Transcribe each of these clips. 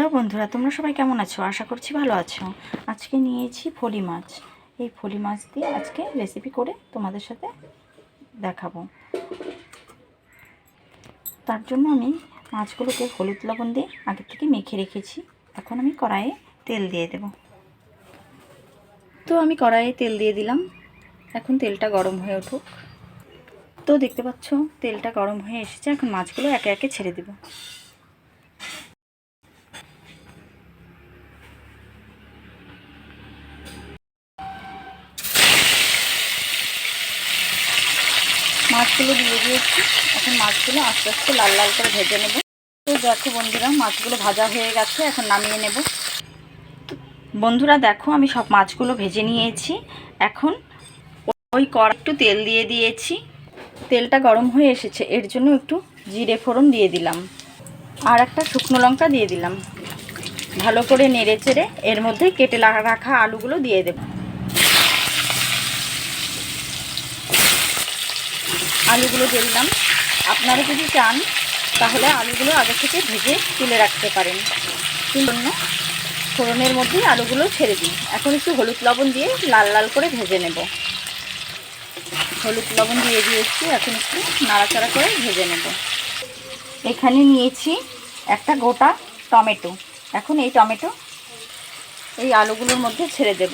Hello বন্ধুরা, তোমরা সবাই কেমন আছো? আশা করছি ভালো আছো। আজকে নিয়েছি ফলি মাছ। এই ফলি মাছ দিয়ে আজকে রেসিপি করে তোমাদের সাথে দেখাবো। তার জন্য আমি মাছগুলোকে হলুদ লবণ দিয়ে আগে থেকে মেখে রেখেছি। এখন আমি কড়াইয়ে তেল দিয়ে দেব। তো আমি কড়াইয়ে তেল দিয়ে দিলাম। এখন তেলটা গরম হয়ে উঠুক। তো দেখতে পাচ্ছ, তেলটা গরম হয়ে এসেছে। এখন মাছগুলো একে একে ছেড়ে দেবো। মাছগুলো দিয়ে দিয়েছি। এখন মাছগুলো আস্তে আস্তে লাল লাল করে ভেজে নেব। তো দেখো বন্ধুরা, মাছগুলো ভাজা হয়ে গেছে, এখন নামিয়ে নেব। বন্ধুরা দেখো, আমি সব মাছগুলো ভেজে নিয়েছি। এখন ওই কড়া একটু তেল দিয়ে দিয়েছি। তেলটা গরম হয়ে এসেছে, এর জন্য একটু জিরে ফোড়ন দিয়ে দিলাম। আর একটা শুকনো লঙ্কা দিয়ে দিলাম। ভালো করে নেড়ে চেড়ে এর মধ্যে কেটে রাখা আলুগুলো দিয়ে দেব। আলুগুলো দিয়ে দিলাম। আপনারা যদি চান, তাহলে আলুগুলো আগে থেকে ভেজে তুলে রাখতে পারেন। জন্য ফোড়নের মধ্যেই আলুগুলো ছেড়ে দিই এখন একটু হলুদ লবণ দিয়ে লাল লাল করে ভেজে নেব। হলুদ লবণ দিয়ে দিয়েছি, এখন একটু নাড়াচাড়া করে ভেজে নেব। এখানে নিয়েছি একটা গোটা টমেটো। এখন এই টমেটো এই আলুগুলোর মধ্যে ছেড়ে দেব।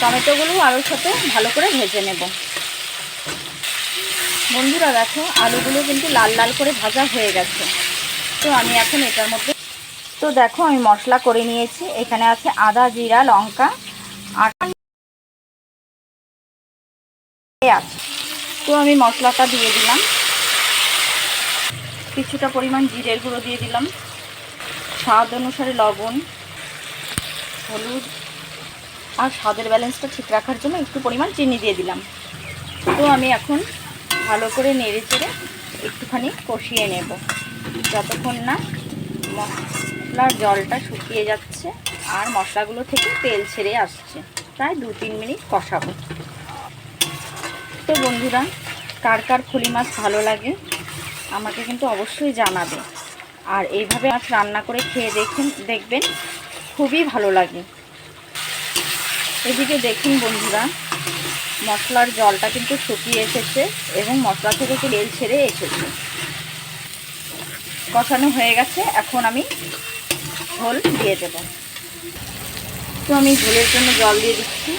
টমেটোগুলো আলুর সাথে ভালো করে ভেজে নেব। বন্ধুরা দেখো, আলুগুলো কিন্তু লাল লাল করে ভাজা হয়ে গেছে। তো আমি এখন এটার মধ্যে তো দেখো, আমি মশলা করে নিয়েছি। এখানে আছে আদা, জিরা, লঙ্কা আছে তো আমি মশলাটা দিয়ে দিলাম। কিছুটা পরিমাণ জিরের গুঁড়ো দিয়ে দিলাম। স্বাদ অনুসারে লবণ, হলুদ, আর স্বাদের ব্যালেন্সটা ঠিক রাখার জন্য একটু পরিমাণ চিনি দিয়ে দিলাম। তো আমি এখন ভালো করে নেড়ে চেড়ে একটুখানি কষিয়ে নেব। যতক্ষণ না মশলার জলটা শুকিয়ে যাচ্ছে আর মশলাগুলো থেকে তেল ছেড়ে আসছে, প্রায় দু তিন মিনিট কষাবো। তো বন্ধুরা, কার কার ফলি মাছ ভালো লাগে আমাকে কিন্তু অবশ্যই জানাবে। আর এইভাবে মাছ রান্না করে খেয়ে দেখেন, দেখবেন খুবই ভালো লাগে। এদিকে দেখুন বন্ধুরা মশলার জলটা কিন্তু শুকিয়ে এসেছে এবং মশলা থেকে তেল ছেড়ে এসেছে। কষানো হয়ে গেছে, এখন আমি ঝোল দিয়ে দেব। তো আমি ঝোলের জন্য জল দিয়ে দিচ্ছি।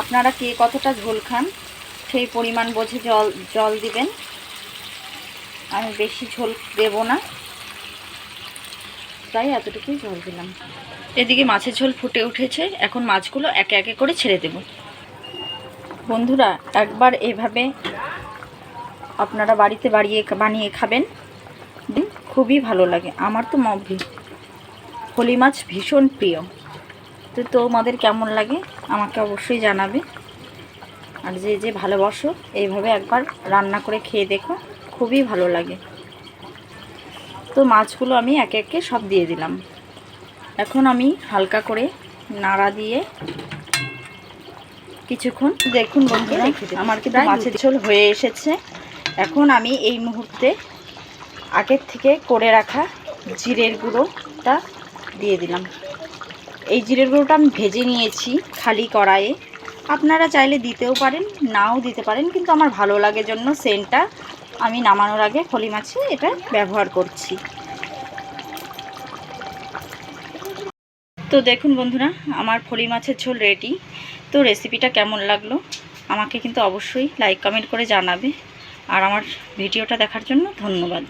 আপনারা কে কতটা ঝোল খান, সেই পরিমাণ বোঝে জল জল দিবেন। আমি বেশি ঝোল দেব না। তাই এতটুকুই জল দিলাম। এদিকে মাছের ঝোল ফুটে উঠেছে। এখন মাছগুলো একে একে করে ছেড়ে দেব। বন্ধুরা, একবার এভাবে আপনারা বাড়িতে বাড়িয়ে বানিয়ে খাবেন। খুবই ভালো লাগে। আমার তো ফলি মাছ ভীষণ প্রিয়। তো তোমাদের কেমন লাগে আমাকে অবশ্যই জানাবে। আর যে যে ভালোবাসো, এইভাবে একবার রান্না করে খেয়ে দেখো। খুবই ভালো লাগে। তো মাছগুলো আমি একে একে সব দিয়ে দিলাম। এখন আমি হালকা করে নাড়া দিয়ে কিছুক্ষণ দেখুন বন্ধুরা আমার কিন্তু মাছের ঝোল হয়ে এসেছে। এখন আমি এই মুহূর্তে আগের থেকে করে রাখা জিরের গুঁড়োটা দিয়ে দিলাম। এই জিরের গুঁড়োটা আমি ভেজে নিয়েছি খালি কড়াইয়ে। আপনারা চাইলে দিতেও পারেন নাও দিতে পারেন কিন্তু আমার ভালো লাগে জন্য সেন্টটা আমি নামানোর আগে ফলি মাছে এটা ব্যবহার করছি। তো দেখুন বন্ধুরা, আমার ফলি মাছের ঝোল রেডি তো রেসিপিটা কেমন লাগল? আমাকে কিন্তু অবশ্যই লাইক কমেন্ট করে জানাবে। আর আমার ভিডিওটা দেখার জন্য ধন্যবাদ।